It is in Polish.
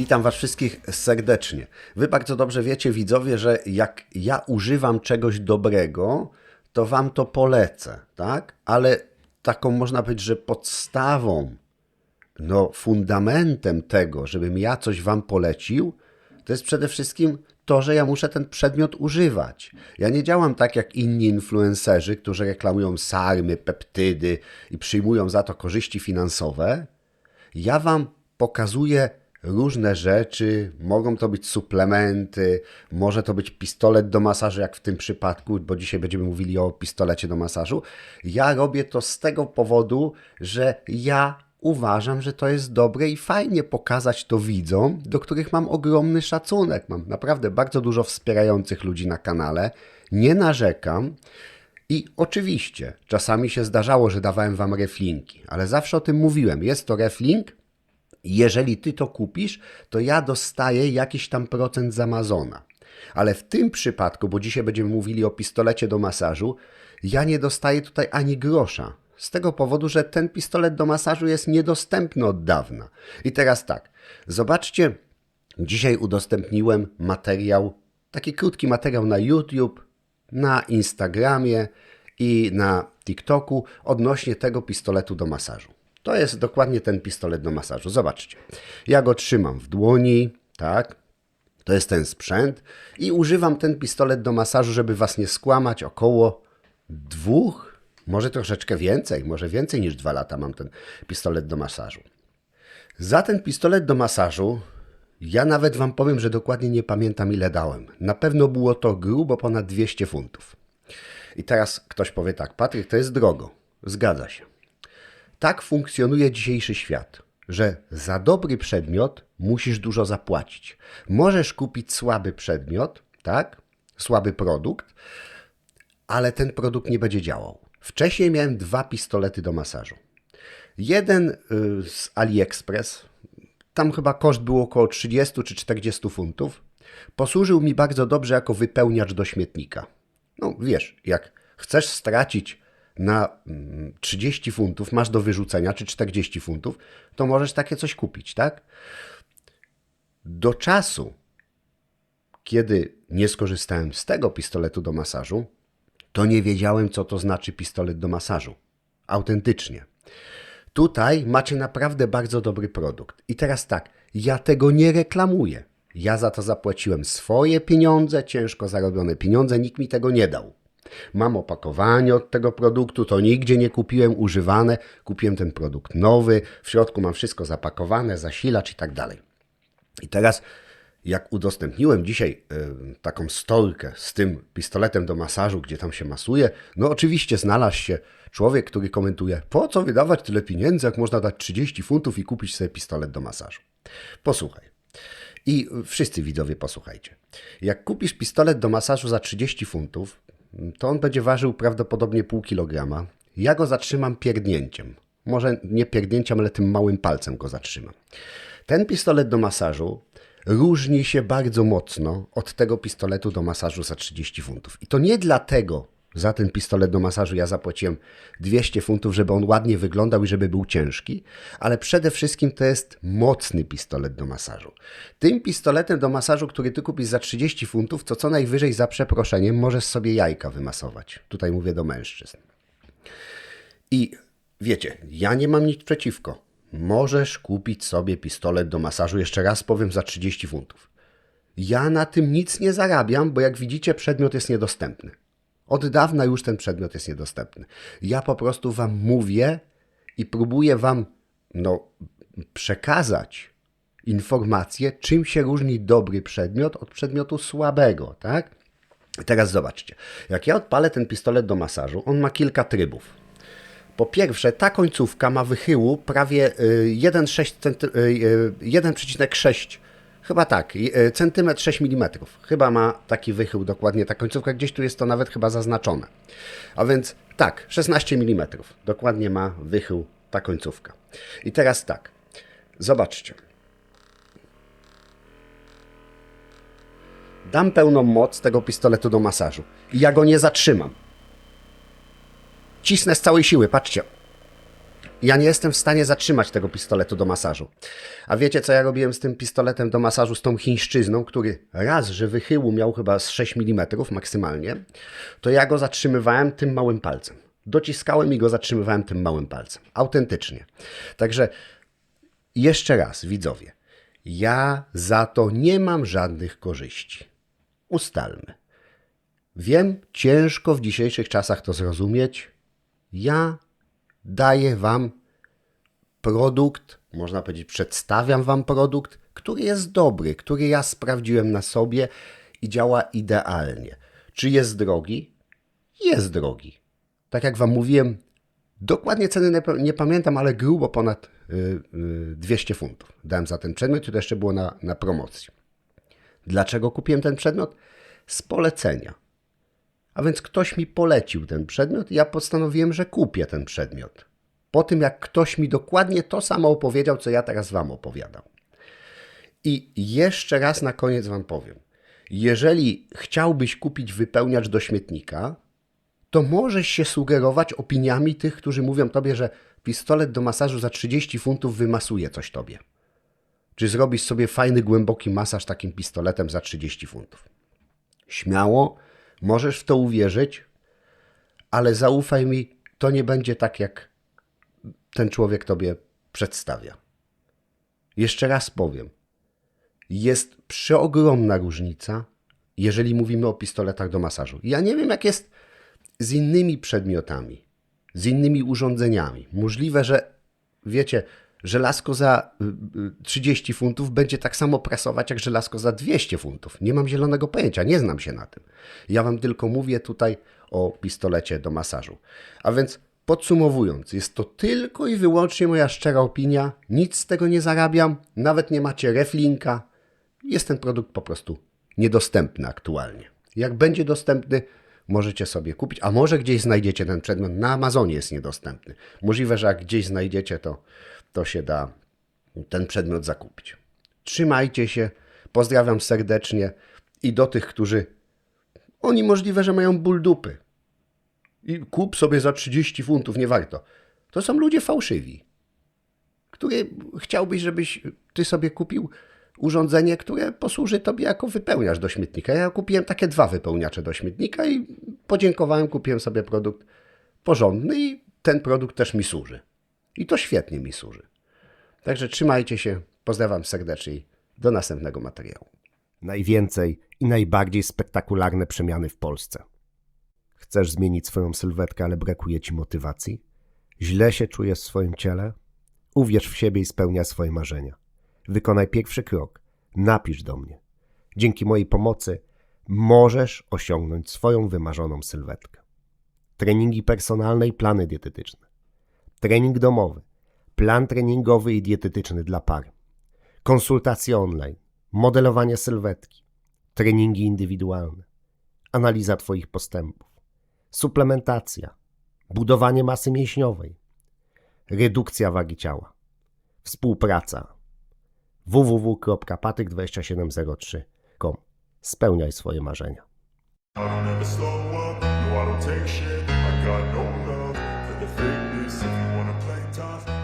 Witam Was wszystkich serdecznie. Wy bardzo dobrze wiecie, widzowie, że jak ja używam czegoś dobrego, to Wam to polecę, tak? Ale taką można powiedzieć, że podstawą, no fundamentem tego, żebym ja coś Wam polecił, to jest przede wszystkim to, że ja muszę ten przedmiot używać. Ja nie działam tak jak inni influencerzy, którzy reklamują sarmy, peptydy i przyjmują za to korzyści finansowe. Ja Wam pokazuję różne rzeczy. Mogą to być suplementy, może to być pistolet do masażu, jak w tym przypadku, bo dzisiaj będziemy mówili o pistolecie do masażu. Ja robię to z tego powodu, że ja uważam, że to jest dobre i fajnie pokazać to widzom, do których mam ogromny szacunek. Mam naprawdę bardzo dużo wspierających ludzi na kanale. Nie narzekam. I oczywiście, czasami się zdarzało, że dawałem wam reflinki, ale zawsze o tym mówiłem. Jest to reflink, jeżeli ty to kupisz, to ja dostaję jakiś tam procent z Amazona. Ale w tym przypadku, bo dzisiaj będziemy mówili o pistolecie do masażu, ja nie dostaję tutaj ani grosza. Z tego powodu, że ten pistolet do masażu jest niedostępny od dawna. I teraz tak, zobaczcie, dzisiaj udostępniłem materiał, taki krótki materiał na YouTube, na Instagramie i na TikToku odnośnie tego pistoletu do masażu. To jest dokładnie ten pistolet do masażu. Zobaczcie. Ja go trzymam w dłoni, tak? To jest ten sprzęt i używam ten pistolet do masażu, żeby was nie skłamać, około dwóch, może troszeczkę więcej, może więcej niż dwa lata mam ten pistolet do masażu. Za ten pistolet do masażu ja nawet wam powiem, że dokładnie nie pamiętam ile dałem. Na pewno było to grubo ponad 200 funtów. I teraz ktoś powie tak, Patryk, to jest drogo. Zgadza się. Tak funkcjonuje dzisiejszy świat, że za dobry przedmiot musisz dużo zapłacić. Możesz kupić słaby przedmiot, tak? Słaby produkt, ale ten produkt nie będzie działał. Wcześniej miałem dwa pistolety do masażu. Jeden y, z AliExpress, tam chyba koszt był około 30 czy 40 funtów. Posłużył mi bardzo dobrze jako wypełniacz do śmietnika. No wiesz, jak chcesz stracić na 30 funtów, masz do wyrzucenia, czy 40 funtów, to możesz takie coś kupić, tak? Do czasu, kiedy nie skorzystałem z tego pistoletu do masażu, to nie wiedziałem, co to znaczy pistolet do masażu. Autentycznie. Tutaj macie naprawdę bardzo dobry produkt. I teraz tak, ja tego nie reklamuję. Ja za to zapłaciłem swoje pieniądze, ciężko zarobione pieniądze, nikt mi tego nie dał. Mam opakowanie od tego produktu, to nigdzie nie kupiłem używane, kupiłem ten produkt nowy, w środku mam wszystko zapakowane, zasilacz i tak dalej. I teraz, jak udostępniłem dzisiaj y, taką storkę z tym pistoletem do masażu, gdzie tam się masuje, no oczywiście znalazł się człowiek, który komentuje, po co wydawać tyle pieniędzy, jak można dać 30 funtów i kupić sobie pistolet do masażu. Posłuchaj. I wszyscy widzowie posłuchajcie. Jak kupisz pistolet do masażu za 30 funtów, to on będzie ważył prawdopodobnie pół kilograma. Ja go zatrzymam pierdnięciem. Może nie pierdnięciem, ale tym małym palcem go zatrzymam. Ten pistolet do masażu różni się bardzo mocno od tego pistoletu do masażu za 30 funtów. I to nie dlatego, za ten pistolet do masażu ja zapłaciłem 200 funtów, żeby on ładnie wyglądał i żeby był ciężki, ale przede wszystkim to jest mocny pistolet do masażu. Tym pistoletem do masażu, który ty kupisz za 30 funtów, to co najwyżej za przeproszeniem możesz sobie jajka wymasować. Tutaj mówię do mężczyzn. I wiecie, ja nie mam nic przeciwko. Możesz kupić sobie pistolet do masażu, jeszcze raz powiem, za 30 funtów. Ja na tym nic nie zarabiam, bo jak widzicie, przedmiot jest niedostępny. Od dawna już ten przedmiot jest niedostępny. Ja po prostu Wam mówię i próbuję Wam no, przekazać informację, czym się różni dobry przedmiot od przedmiotu słabego, tak? teraz zobaczcie, jak ja odpalę ten pistolet do masażu, on ma kilka trybów. Po pierwsze, ta końcówka ma wychyłu prawie 1,6 Chyba tak, e, centymetr 6 mm. Chyba ma taki wychył dokładnie ta końcówka, gdzieś tu jest to nawet chyba zaznaczone. A więc tak, 16 mm. Dokładnie ma wychył ta końcówka. I teraz tak, zobaczcie. Dam pełną moc tego pistoletu do masażu i ja go nie zatrzymam. Cisnę z całej siły, patrzcie. Ja nie jestem w stanie zatrzymać tego pistoletu do masażu. A wiecie, co ja robiłem z tym pistoletem do masażu, z tą chińszczyzną, który raz, że wychyłu miał chyba z 6 mm maksymalnie, to ja go zatrzymywałem tym małym palcem. Dociskałem i go zatrzymywałem tym małym palcem. Autentycznie. Także jeszcze raz, widzowie, ja za to nie mam żadnych korzyści. Ustalmy. Wiem, ciężko w dzisiejszych czasach to zrozumieć. Ja daję Wam produkt, można powiedzieć, przedstawiam Wam produkt, który jest dobry, który ja sprawdziłem na sobie i działa idealnie. Czy jest drogi? Jest drogi. Tak jak Wam mówiłem, dokładnie ceny nie, pamiętam, ale grubo ponad y, y, 200 funtów. Dałem za ten przedmiot i to jeszcze było na, na promocji. Dlaczego kupiłem ten przedmiot? Z polecenia. A więc ktoś mi polecił ten przedmiot i ja postanowiłem, że kupię ten przedmiot. Po tym, jak ktoś mi dokładnie to samo opowiedział, co ja teraz Wam opowiadam. I jeszcze raz na koniec Wam powiem. Jeżeli chciałbyś kupić wypełniacz do śmietnika, to możesz się sugerować opiniami tych, którzy mówią Tobie, że pistolet do masażu za 30 funtów wymasuje coś Tobie. Czy zrobisz sobie fajny, głęboki masaż takim pistoletem za 30 funtów. Śmiało, możesz w to uwierzyć, ale zaufaj mi, to nie będzie tak, jak ten człowiek tobie przedstawia. Jeszcze raz powiem. Jest przeogromna różnica, jeżeli mówimy o pistoletach do masażu. Ja nie wiem, jak jest z innymi przedmiotami, z innymi urządzeniami. Możliwe, że wiecie, żelazko za y, y, 30 funtów będzie tak samo prasować jak żelazko za 200 funtów. Nie mam zielonego pojęcia, nie znam się na tym. Ja wam tylko mówię tutaj o pistolecie do masażu. A więc podsumowując, jest to tylko i wyłącznie moja szczera opinia. Nic z tego nie zarabiam, nawet nie macie reflinka. Jest ten produkt po prostu niedostępny aktualnie. Jak będzie dostępny, możecie sobie kupić, a może gdzieś znajdziecie ten przedmiot. Na Amazonie jest niedostępny. Możliwe, że jak gdzieś znajdziecie, to, to się da ten przedmiot zakupić. Trzymajcie się, pozdrawiam serdecznie i do tych, którzy oni możliwe, że mają ból dupy. I kup sobie za 30 funtów, nie warto. To są ludzie fałszywi, które chciałbyś, żebyś ty sobie kupił urządzenie, które posłuży tobie jako wypełniacz do śmietnika. Ja kupiłem takie dwa wypełniacze do śmietnika i podziękowałem, kupiłem sobie produkt porządny i ten produkt też mi służy. I to świetnie mi służy. Także trzymajcie się, pozdrawiam serdecznie do następnego materiału. Najwięcej i najbardziej spektakularne przemiany w Polsce. Chcesz zmienić swoją sylwetkę, ale brakuje ci motywacji? Źle się czujesz w swoim ciele? Uwierz w siebie i spełniaj swoje marzenia. Wykonaj pierwszy krok. Napisz do mnie. Dzięki mojej pomocy możesz osiągnąć swoją wymarzoną sylwetkę. Treningi personalne i plany dietetyczne. Trening domowy. Plan treningowy i dietetyczny dla par. Konsultacje online. Modelowanie sylwetki. Treningi indywidualne. Analiza Twoich postępów. Suplementacja. Budowanie masy mięśniowej. Redukcja wagi ciała. Współpraca. www.patyk2703.com Spełniaj swoje marzenia. if you wanna play tough.